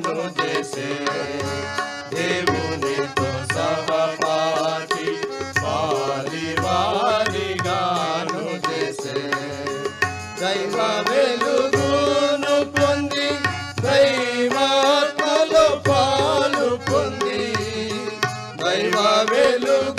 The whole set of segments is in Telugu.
నన్ను చేసే దేవునితో సమపాటి వాలి వాలిగాను చేసే. దైవ వెలుగును పొంది దైవాత్మలో పాలు పొంది దైవ వెలుగు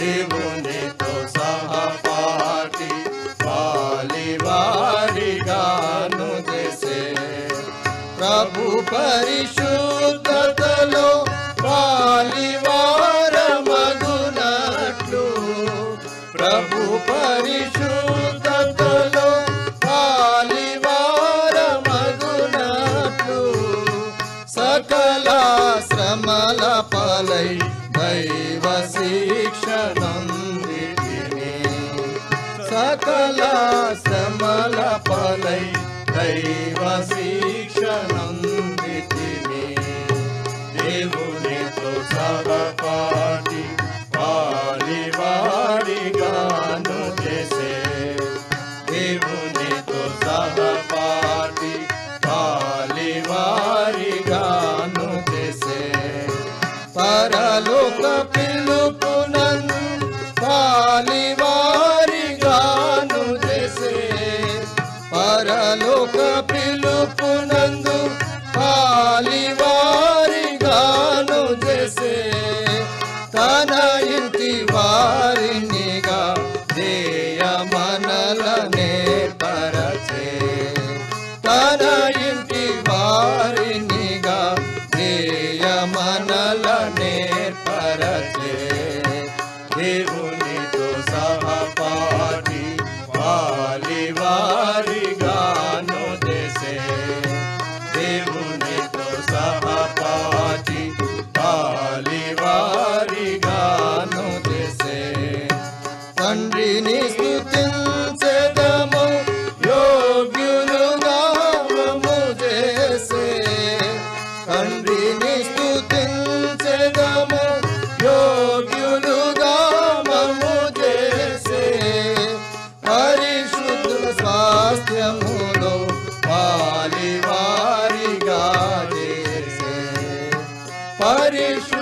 దేవునితో సహపాఠి వారిగాను చేసే. ప్రభు పరిశుద్ధతలో పాలివారమగునట్లు ప్రభు పరిశుద్ధతలో పాలివారమగునట్లు సకల శ్రమల పాలై దైవ శిక్షణందితిని సకల శ్రమల పలై దైవ శిక్షణం పరలోక పిలుపునను పాలివారిగాను చేసే. పరలోక పిలుపునందు దేవునితో Hare